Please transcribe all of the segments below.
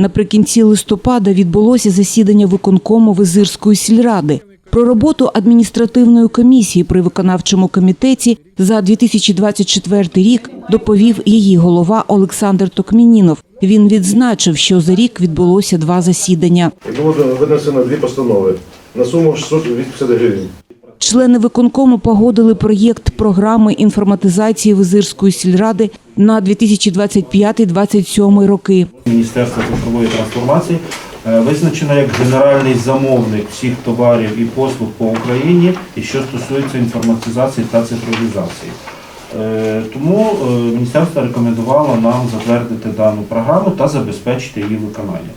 Наприкінці листопада відбулося засідання виконкому Визирської сільради. Про роботу адміністративної комісії при виконавчому комітеті за 2024 рік доповів її голова Олександр Токмінінов. Він відзначив, що за рік відбулося два засідання. Було винесено дві постанови на суму 680 гривень. Члени виконкому погодили проєкт програми інформатизації Визирської сільради на 2025-2027 роки. Міністерство цифрової трансформації е, визначено як генеральний замовник всіх товарів і послуг по Україні, і що стосується інформатизації та цифровізації. Е, Тому е, міністерство рекомендувало нам затвердити дану програму та забезпечити її виконання.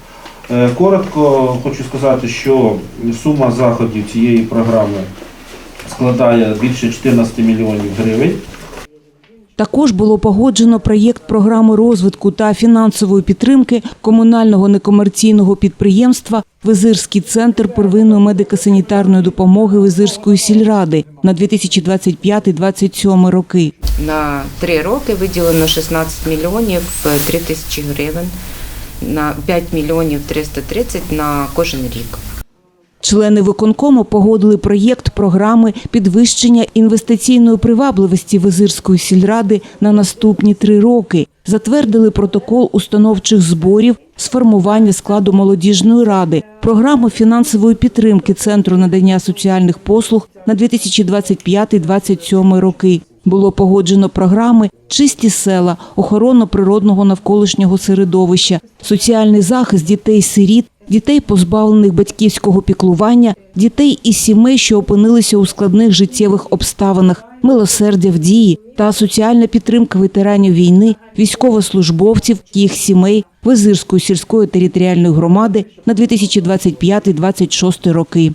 Коротко хочу сказати, що сума заходів цієї програми складає більше 14 мільйонів гривень. Також було погоджено проєкт програми розвитку та фінансової підтримки комунального некомерційного підприємства Визирський центр первинної медико-санітарної допомоги Визирської сільради на 2025-2027 роки. На три роки виділено 16 мільйонів 3 тисячі гривень, на 5 мільйонів 330 на кожен рік. Члени виконкому погодили проєкт програми підвищення інвестиційної привабливості Визирської сільради на наступні три роки. Затвердили протокол установчих зборів з формування складу молодіжної ради, програму фінансової підтримки Центру надання соціальних послуг на 2025-2027 роки. Було погоджено програми Чисті села, охорона природного навколишнього середовища, соціальний захист дітей-сиріт, дітей, позбавлених батьківського піклування, дітей із сімей, що опинилися у складних життєвих обставинах, милосердя в дії та соціальна підтримка ветеранів війни, військовослужбовців, їх сімей, Визирської сільської територіальної громади на 2025-2026 роки.